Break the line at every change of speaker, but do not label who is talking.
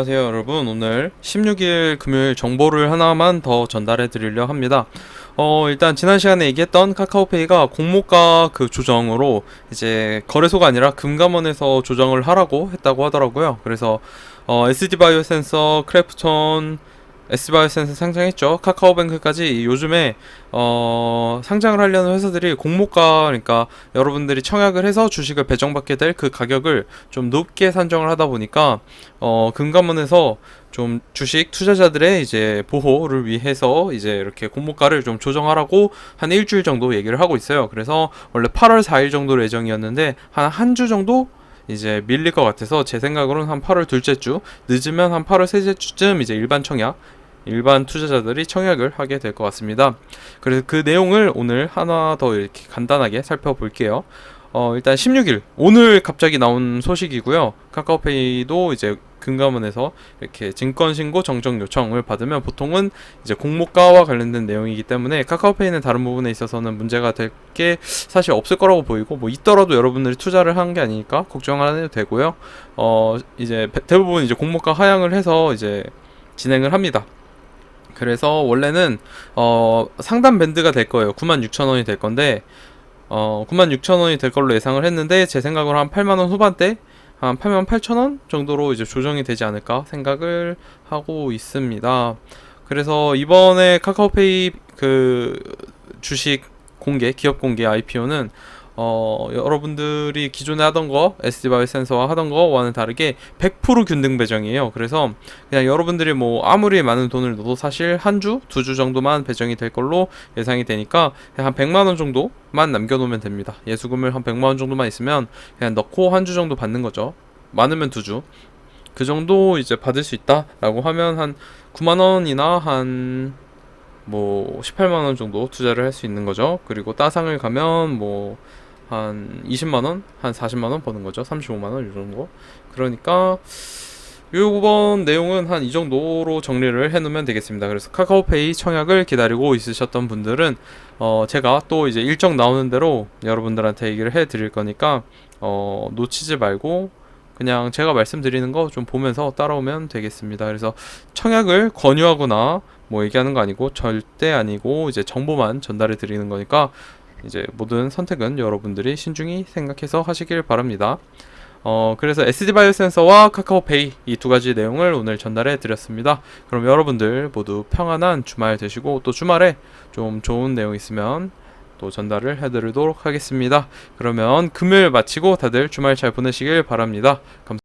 안녕하세요 여러분. 오늘 16일 금요일 정보를 하나만 더 전달해 드리려 합니다. 어 일단 지난 시간에 얘기했던 카카오페이가 공모가 그 조정으로 이제 거래소가 아니라 금감원에서 조정을 하라고 했다고 하더라고요. 그래서 어 SD 바이오 센서 크래프톤 S바이오센스 상장했죠. 카카오뱅크까지 요즘에 어, 상장을 하려는 회사들이 공모가 그러니까 여러분들이 청약을 해서 주식을 배정받게 될 그 가격을 좀 높게 산정을 하다 보니까 어, 금감원에서 좀 주식 투자자들의 이제 보호를 위해서 이제 이렇게 공모가를 좀 조정하라고 한 일주일 정도 얘기를 하고 있어요. 그래서 원래 8월 4일 정도 예정이었는데 한 한 주 정도 이제 밀릴 것 같아서 제 생각으로는 한 8월 둘째 주 늦으면 한 8월 셋째 주쯤 이제 일반 청약 일반 투자자들이 청약을 하게 될 것 같습니다. 그래서 그 내용을 오늘 하나 더 이렇게 간단하게 살펴볼게요. 어, 일단 16일 오늘 갑자기 나온 소식이고요. 카카오페이도 이제 금감원에서 이렇게 증권 신고 정정 요청을 받으면 보통은 이제 공모가와 관련된 내용이기 때문에 카카오페이는 다른 부분에 있어서는 문제가 될 게 사실 없을 거라고 보이고 뭐 있더라도 여러분들이 투자를 한 게 아니니까 걱정 안 해도 되고요. 어 이제 배- 대부분 이제 공모가 하향을 해서 이제 진행을 합니다. 그래서 원래는 어 상단 밴드가 될 거예요. 96,000원이 될 건데 어 96,000원이 될 걸로 예상을 했는데 제 생각으로 한 8만 원 후반대 한 8만 8천 원 정도로 이제 조정이 되지 않을까 생각을 하고 있습니다. 그래서 이번에 카카오페이 그 주식 공개, 기업 공개 IPO는 어, 여러분들이 기존에 하던 거, SD바이오 센서와 하던 거와는 다르게 100% 균등 배정이에요. 그래서 그냥 여러분들이 뭐 아무리 많은 돈을 넣어도 사실 한 주, 두 주 정도만 배정이 될 걸로 예상이 되니까 그냥 한 100만 원 정도만 남겨놓으면 됩니다. 예수금을 한 100만 원 정도만 있으면 그냥 넣고 한 주 정도 받는 거죠. 많으면 두 주. 그 정도 이제 받을 수 있다라고 하면 한 9만 원이나 한 뭐 18만 원 정도 투자를 할 수 있는 거죠. 그리고 따상을 가면 뭐 한 20만 원, 한 40만 원 버는 거죠. 35만 원이 정도. 그러니까 요번 내용은 한 이 정도로 정리를 해 놓으면 되겠습니다. 그래서 카카오페이 청약을 기다리고 있으셨던 분들은 어 제가 또 이제 일정 나오는 대로 여러분들한테 얘기를 해 드릴 거니까 어 놓치지 말고 그냥 제가 말씀드리는 거 좀 보면서 따라오면 되겠습니다. 그래서 청약을 권유하거나 뭐 얘기하는 거 아니고 절대 아니고 이제 정보만 전달해 드리는 거니까 이제 모든 선택은 여러분들이 신중히 생각해서 하시길 바랍니다. 어, 그래서 SD 바이오 센서와 카카오페이 이 두 가지 내용을 오늘 전달해 드렸습니다. 그럼 여러분들 모두 평안한 주말 되시고 또 주말에 좀 좋은 내용 있으면 또 전달을 해 드리도록 하겠습니다. 그러면 금요일 마치고 다들 주말 잘 보내시길 바랍니다. 감사합니다.